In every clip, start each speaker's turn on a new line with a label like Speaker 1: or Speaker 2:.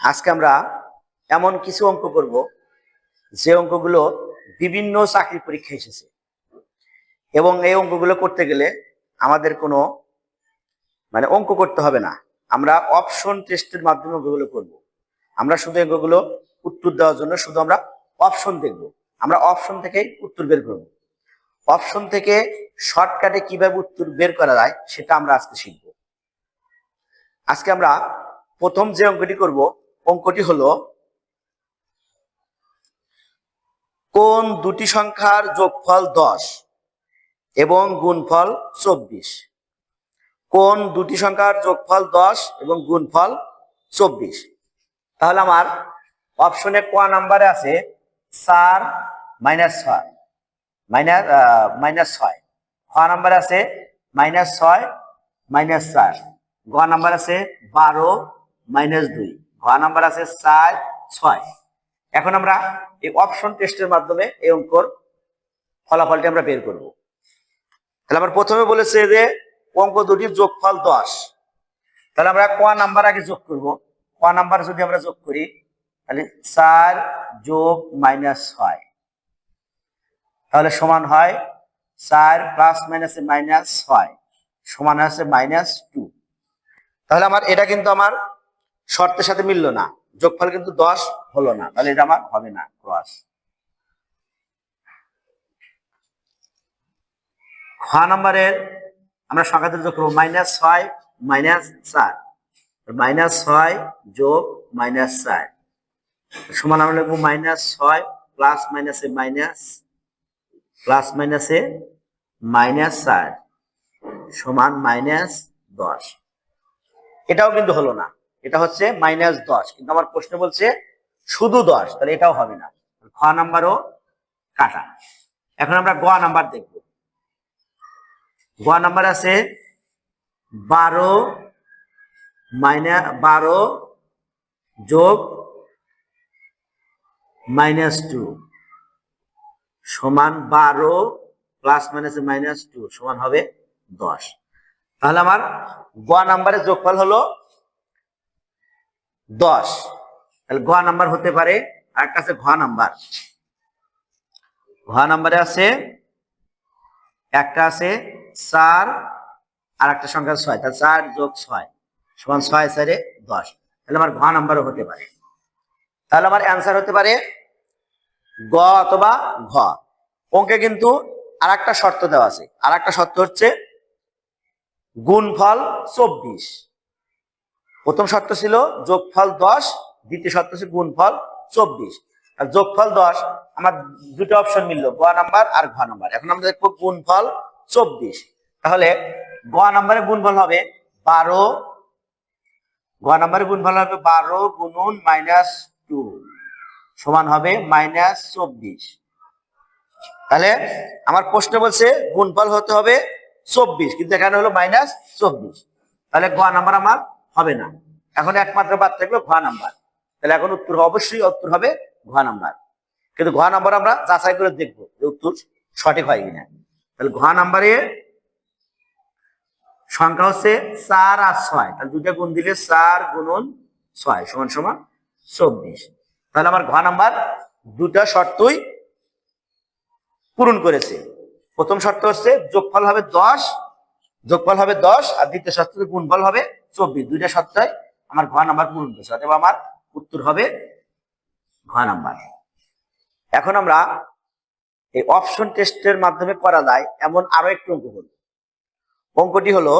Speaker 1: আজকে আমরা এমন কিছু অঙ্ক করব, যে অঙ্কগুলো বিভিন্ন চাকরি পরীক্ষা এসেছে। এবং এই অঙ্কগুলো করতে গেলে আমাদের কোনো মানে অঙ্ক করতে হবে না। আমরা অপশন টেস্টের মাধ্যমে অঙ্কগুলো করব। আমরা শুধু অঙ্কগুলো উত্তর দেওয়ার জন্য শুধু আমরা অপশন দেখব। আমরা অপশন থেকেই উত্তর বের করব। অপশন থেকে শর্টকাটে কীভাবে উত্তর বের করা যায়, সেটা আমরা আজকে শিখব। আজকে আমরা প্রথম যে অঙ্কটি করব অঙ্কটি হলো, কোন দুটি সংখ্যার যোগফল দশ এবং গুণফল চব্বিশ? কোন দুটি সংখ্যার যোগফল দশ এবং গুণফল চব্বিশ? তাহলে আমার অপশনে ক নাম্বারে আছে চার মাইনাস ছয়, মাইনাস মাইনাস ছয়। খ নাম্বার আছে মাইনাস ছয়, মাইনাস চার। গ নাম্বার আছে বারো, মাইনাস দুই। ঘ নাম্বার আছে চার, ছয়। এখন আমরা এই অপশন টেস্টের মাধ্যমে এই অঙ্কর ফলাফলটি আমরা বের করব। তাহলে আমরা প্রথমে বলেছে যে অঙ্ক দুটির যোগফল দশ। তাহলে আমরা ক নাম্বার আগে যোগ করব। ক নাম্বার যদি আমরা যোগ করি, তাহলে চার যোগ মাইনাস ছয়। তাহলে সমান হয় চার প্লাস মাইনাসে মাইনাস ছয়, সমান আছে মাইনাস টু। তাহলে আমার এটা কিন্তু আমার শর্তের সাথে মিলল না। যোগফল কিন্তু দশ হলো না। তাহলে এটা আমার হবে না, ক্রস। খ নম্বরের আমরা সংখ্যাতে যোগ করব মাইনাস ছয় মাইনাস চার। মাইনাস ছয় যোগ মাইনাস চার। সমান আমরা লিখব মাইনাস ছয় প্লাস মাইনাসে মাইনাস প্লাস মাইনাসে মাইনাস চার। সমান মাইনাস দশ। এটাও কিন্তু হলো না। এটা হচ্ছে মাইনাস দশ। কিন্তু আমার প্রশ্ন বলছে, শুধু দশ, তাহলে এটাও হবে না। খ নাম্বারও কাটা। এখন আমরা গ নাম্বার দেখব। গ নাম্বার আছে বারো মাইনাস বারো যোগ মাইনাস টু সমান বারো প্লাস মাইনাস মাইনাস টু সমান হবে দশ। তাহলে আমার গ নাম্বারের যোগফল হলো দশ। তাহলে ঘ নাম্বার হতে পারে আর একটা আছে ঘ নাম্বার। ঘ নাম্বারে আছে, একটা আছে চার আর একটা সংখ্যা ছয়। তাহলে চার যোগ ছয়, সমান ছয় চারে দশ। তাহলে আমার ঘ নাম্বারও হতে পারে। তাহলে আমার অ্যান্সার হতে পারে গ অথবা ঘ। অঙ্কে কিন্তু আর শর্ত দেওয়া আছে। আর শর্ত হচ্ছে গুণফল চব্বিশ। প্রথম শর্ত ছিল যোগফল দশ, দ্বিতীয় শর্ত ছিল গুণফল চব্বিশ। আর যোগফল দশ, আমার দুটো অপশন মিললো, গ নাম্বার আর ঘ নাম্বার এখন আমরা দেখব গুণফল চব্বিশ। তাহলে গ নাম্বারে গুণফল হবে বারো, গ নাম্বারে গুণফল হবে বারো গুণুন মাইনাস টু সমান হবে মাইনাস চব্বিশ। তাহলে আমার প্রশ্ন বলছে গুণফল হতে হবে চব্বিশ, কিন্তু এখানে হলো মাইনাস চব্বিশ। তাহলে গ নাম্বার আমার হবে না। এখন একমাত্র বাদ থাকবে ঘ নাম্বার। তাহলে এখন উত্তর অবশ্যই উত্তর হবে ঘ নাম্বার। কিন্তু ঘ নাম্বার আমরা যাচাই করে দেখব যে উত্তর সঠিক হয় কিনা। তাহলে ঘ নাম্বারে সংখ্যা হচ্ছে চার আর ছয়। তাহলে দুটা গুণ দিলে চার গুণন ছয় সমান সমান চব্বিশ। তাহলে আমার ঘ নাম্বার দুটা শর্তই পূরণ করেছে। প্রথম শর্ত হচ্ছে যোগফল হবে দশ, যোগফল হবে দশ, আর দ্বিতীয় শর্ত গুণফল হবে চব্বিশ, দুইটা শর্তই আমার ঘ নাম্বার পূরণ করেছে অথবা আমার উত্তর হবে ঘ নাম্বার। এখন আমরা এই অপশন টেস্টের মাধ্যমে করা যায় এমন আরও একটি অঙ্ক হল অঙ্কটি হলো,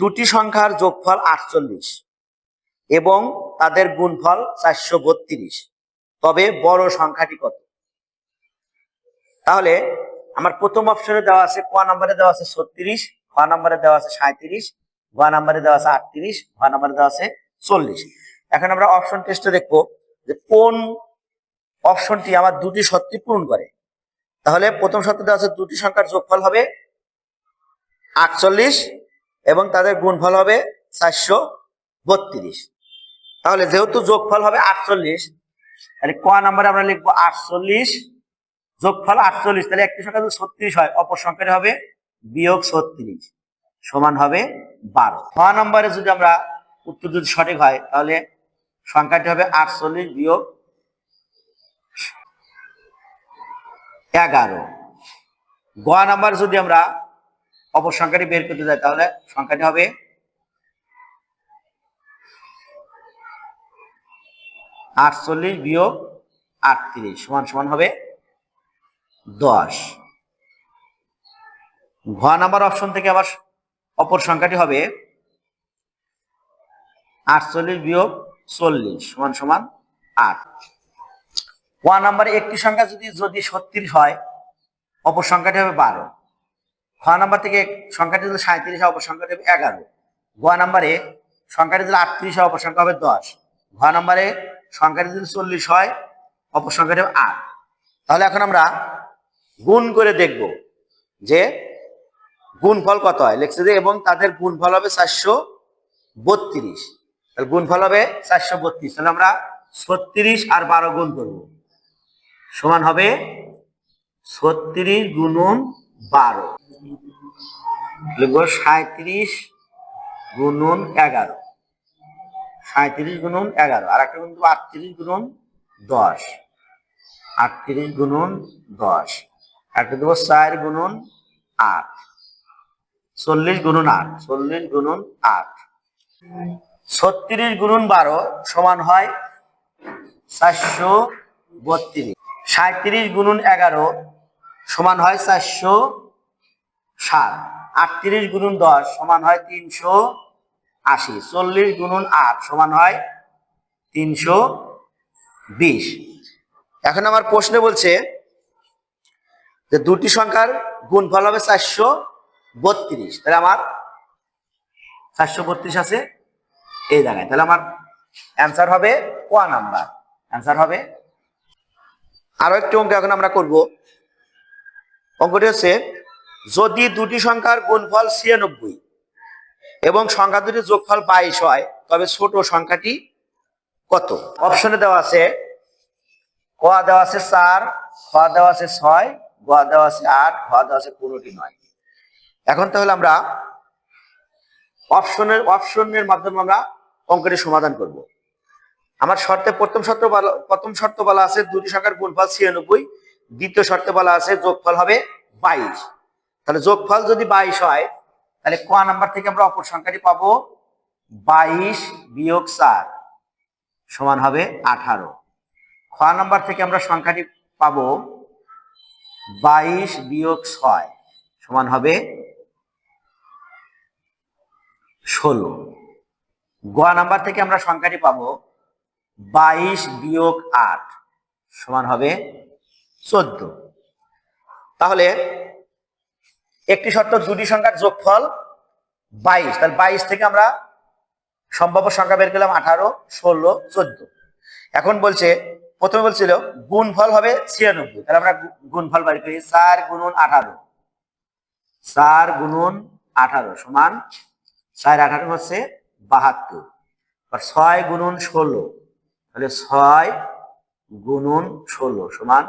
Speaker 1: দুটি সংখ্যার যোগফল আটচল্লিশ এবং তাদের গুণফল চারশো বত্রিশ। তবে বড় সংখ্যাটি কত? তাহলে আমার প্রথম অপশনে দেওয়া আছে, ক নাম্বারে দেওয়া আছে ছত্রিশ, খ নাম্বারে দেওয়া আছে সাঁত্রিশ ঘ নাম্বারে দেওয়া আছে আটত্রিশ ঘ নাম্বারে দেওয়া আছে চল্লিশ। এখন আমরা অপশন টেস্টে দেখব যে কোন অপশনটি আমার দুটি সত্যি পূরণ করে। তাহলে প্রথম সত্য দেওয়া আছে দুটি সংখ্যার যোগফল হবে আটচল্লিশ এবং তাদের গুণফল হবে চারশো বত্রিশ। তাহলে যেহেতু যোগফল হবে আটচল্লিশ, তাহলে ক নাম্বারে আমরা লিখব আটচল্লিশ, যোগফল আটচল্লিশ, তাহলে একটি সংখ্যা যদি ছত্রিশ হয়, অপর সংখ্যাটি হবে বিয়োগ ছত্রিশ। সমান হবে বারো। ছ নম্বরে যদি আমরা উত্তর যদি সঠিক হয়, তাহলে সংখ্যাটি হবে আটচল্লিশ বিয়োগ এগারো। গ নাম্বার যদি আমরা অপর সংখ্যাটি বের করতে যাই, তাহলে সংখ্যাটি হবে আটচল্লিশ বিয়োগ আটত্রিশ, সমান সমান হবে দশ। ঘ নাম্বার অপশন থেকে আবার অপর সংখ্যাটি হবে আটচল্লিশ বিয়োগ চল্লিশ, সমান সমান আট। ওয়ান নাম্বারে একটি সংখ্যা যদি যদি ছত্রিশ হয়, অপর সংখ্যাটি হবে বারো। খ নাম্বার থেকে সংখ্যাটি যদি সাঁত্রিশ হয়, অপর সংখ্যাটি হবে এগারো। গ নাম্বারে সংখ্যাটি যদি আটত্রিশ হয়, অপর সংখ্যা হবে দশ। ঘ নাম্বারে সংখ্যাটি যদি চল্লিশ হয়, অপর সংখ্যাটি হবে আট। তাহলে এখন আমরা গুণ করে দেখব যে গুণফল কত হয়? লিখছে যে এবং তাদের গুণফল হবে চারশো বত্রিশ। তাহলে গুণফল হবে চারশো বত্রিশ। তাহলে আমরা ছত্রিশ আর বারো গুণ করব। সমান হবে ছত্রিশ গুণন বারো। লিখব সাঁত্রিশ গুণন এগারো। সাঁত্রিশ গুণন এগারো। আর একটা গুণ দেবো আটত্রিশ গুণন দশ। আটত্রিশ গুণন দশ। একটা দেবো চার গুণন আট। চল্লিশ গুণন আট, চল্লিশ গুণন আট। ছত্রিশ গুণন বারো সমান হয় চারশো বত্রিশ। সাঁত্রিশ গুণন এগারো সমান হয় চারশো সাত। আটত্রিশ গুণন দশ সমান হয় তিনশো আশি। চল্লিশ গুণন আট সমান হয় তিনশো বিশ। এখন আমার প্রশ্নে বলছে যে দুটি সংখ্যার গুণফল হবে চারশো বত্রিশ। তাহলে আমার চারশো বত্রিশ আছে এই জায়গায়। তাহলে আমার অ্যান্সার হবে কোয়া নাম্বার অ্যান্সার হবে আরও একটি অঙ্ক এখন আমরা করব। অঙ্কটি হচ্ছে, যদি দুটি সংখ্যার গুণফল ছিয়ানব্বই এবং সংখ্যা দুটির যোগফল বাইশ হয়, তবে ছোট সংখ্যাটি কত? অপশনে দেওয়া আছে, ক দেওয়া আছে চার, খ দেওয়া আছে ছয়, গ দেওয়া আছে আট ঘ দেওয়া আছে পনেরোটি নয়। এখন তাহলে আমরা অপশনের অপশনের মাধ্যমে আমরা অঙ্কটি সমাধান করব। আমার শর্তে প্রথম শর্ত বলা, প্রথম শর্ত বলা আছে দুটি সংখ্যার গুণফল ছিয়ানব্বই, দ্বিতীয় শর্তে বলা আছে যোগফল হবে বাইশ। তাহলে যোগফল যদি বাইশ হয়, তাহলে ক নাম্বার থেকে আমরা অপর সংখ্যাটি পাবো? বাইশ বিয়োগ চার সমান হবে আঠারো। খ নাম্বার থেকে আমরা সংখ্যাটি পাবো বাইশ বিয়োগ ছয় সমান হবে ষোলো। গ নাম্বার থেকে আমরা সংখ্যাটি পাবো বাইশ বিয়োগ আট সমান হবে চোদ্দ। তাহলে একটি শর্ত দুটি সংখ্যার যোগফল বাইশ। তাহলে বাইশ থেকে আমরা সম্ভাব্য সংখ্যা বের করলাম আঠারো, ষোলো, চোদ্দ। এখন বলছে, প্রথমে বলছিল গুণফল হবে ছিয়ানব্বই। তাহলে আমরা গুণফল বাড়ি করি চার গুণন আঠারো। চার গুণন আঠারো সমান চার আঠারো হচ্ছে বাহাত্তর। আর ছয় গুণন ষোলো, তাহলে ছয় গুণন ষোলো সমান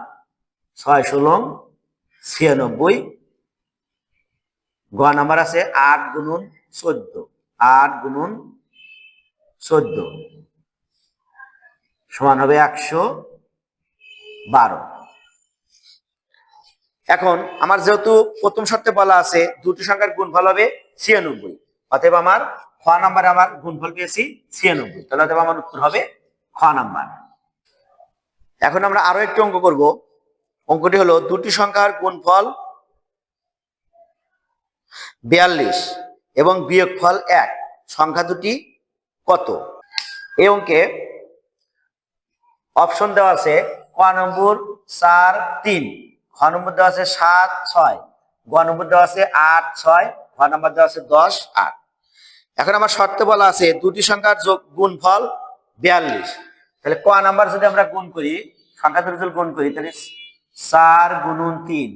Speaker 1: ছয় ষোলো ছিয়ানব্বই। গ নাম্বার আছে আট গুণন চোদ্দ, আট গুণন চোদ্দ সমান হবে একশো বারো। এখন আমার যেহেতু প্রথম শর্তে বলা আছে, দুটি সংখ্যার গুণ গুণফল হবে ছিয়ানব্বই। অতএব আমার খ নাম্বারে আমার গুণফল পেয়েছি ছিয়ানব্বই। তাহলে অতএব আমার উত্তর হবে খ নাম্বার। এখন আমরা আরও একটি অঙ্ক করব। অঙ্কটি হলো দুটি সংখ্যার গুণফল বিয়াল্লিশ এবং বিয়োগফল এক। সংখ্যা দুটি কত? এই অঙ্কে অপশন দেওয়া আছে ক নম্বর চার তিন, খ নম্বর দেওয়া আছে সাত ছয়, গ নম্বর দেওয়া আছে আট ছয় ঘ নম্বর দেওয়া আছে দশ আট। এখন আমার শর্তে বলা আছে, দুটি সংখ্যার যোগ গুণ ফল বিয়াল্লিশ। তাহলে ক নাম্বার যদি আমরা গুণ করি, সংখ্যা দুটি গুণ করি, তাহলে চার গুণন তিন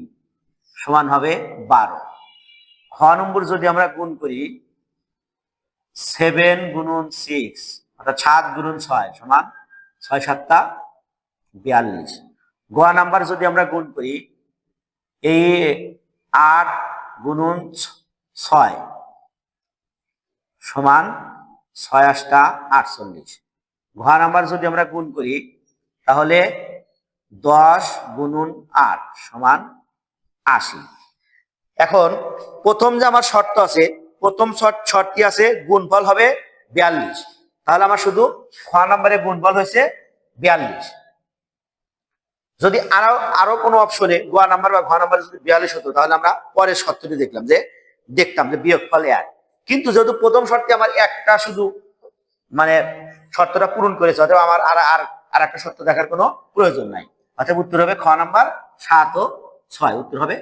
Speaker 1: সমান হবে বারো। খ নম্বর যদি আমরা গুণ করি সেভেন গুণন সিক্স অর্থাৎ সাত গুণন ছয় সমান ছয় সাতটা বিয়াল্লিশ। গ নাম্বার যদি আমরা গুণ করি এই আট গুণন ছয় সমান ছয় আটটা আটচল্লিশ। ঘ নাম্বার যদি আমরা গুণ করি, তাহলে দশ গুণুন আট সমান আশি। এখন প্রথম যে আমার শর্ত আছে, প্রথম শর্ত শর্তটি আছে গুণফল হবে বিয়াল্লিশ। তাহলে আমার শুধু খ নাম্বারে গুণফল হয়েছে বিয়াল্লিশ। যদি আরও আরও কোনো অপশনে গ নাম্বার বা ঘ নাম্বার যদি বিয়াল্লিশ হতো, তাহলে আমরা পরের শর্তটি দেখলাম যে, দেখতাম যে বিয়োগফল এক। কিন্তু যেহেতু প্রথম শর্তে আমার একটা শুধু মানে শর্তটা পূরণ করেছে, অথবা আমার আর আর আর একটা শর্ত দেখার কোনো প্রয়োজন নাই। অর্থাৎ উত্তর হবে খ নাম্বার সাত ও ছয়। উত্তর হবে